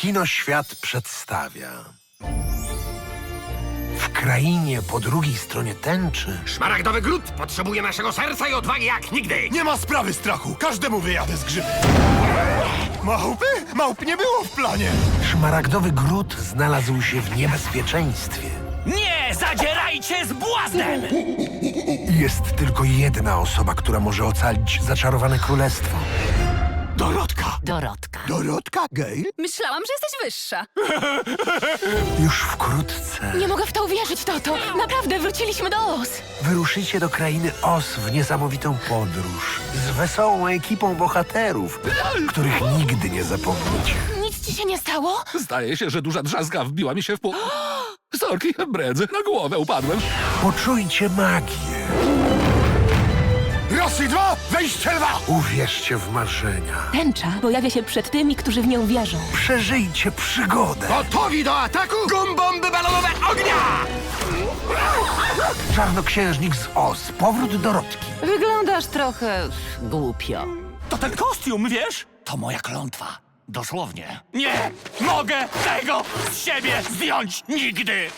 Kinoświat przedstawia. W krainie po drugiej stronie tęczy Szmaragdowy gród potrzebuje naszego serca i odwagi jak nigdy. Nie ma sprawy strachu, każdemu wyjadę z grzyby. Małpy? Małp nie było w planie. szmaragdowy gród znalazł się w niebezpieczeństwie. Nie zadzierajcie z błaznem! Jest tylko jedna osoba, która może ocalić zaczarowane królestwo. Dorotka. Dorotka. Dorotka Gale? Myślałam, że jesteś wyższa. Już wkrótce Nie mogę w to uwierzyć, Toto. Naprawdę wróciliśmy do Oz. wyruszycie do krainy Os w niesamowitą podróż z wesołą ekipą bohaterów, których nigdy nie zapomnicie. Nic ci się nie stało? Zdaje się, że duża drzazga wbiła mi się w pół. Sorki, bredzę, na głowę upadłem. Poczujcie magię. Dwa, wejście lwa! Uwierzcie w marzenia. Tęcza pojawia się przed tymi, którzy w nią wierzą. Przeżyjcie przygodę. Gotowi do ataku? Gumbomby balonowe ognia! Czarnoksiężnik z Os. Powrót Dorotki. Wyglądasz trochę głupio. To ten kostium, wiesz? To moja klątwa. Dosłownie. Nie mogę tego z siebie zdjąć nigdy!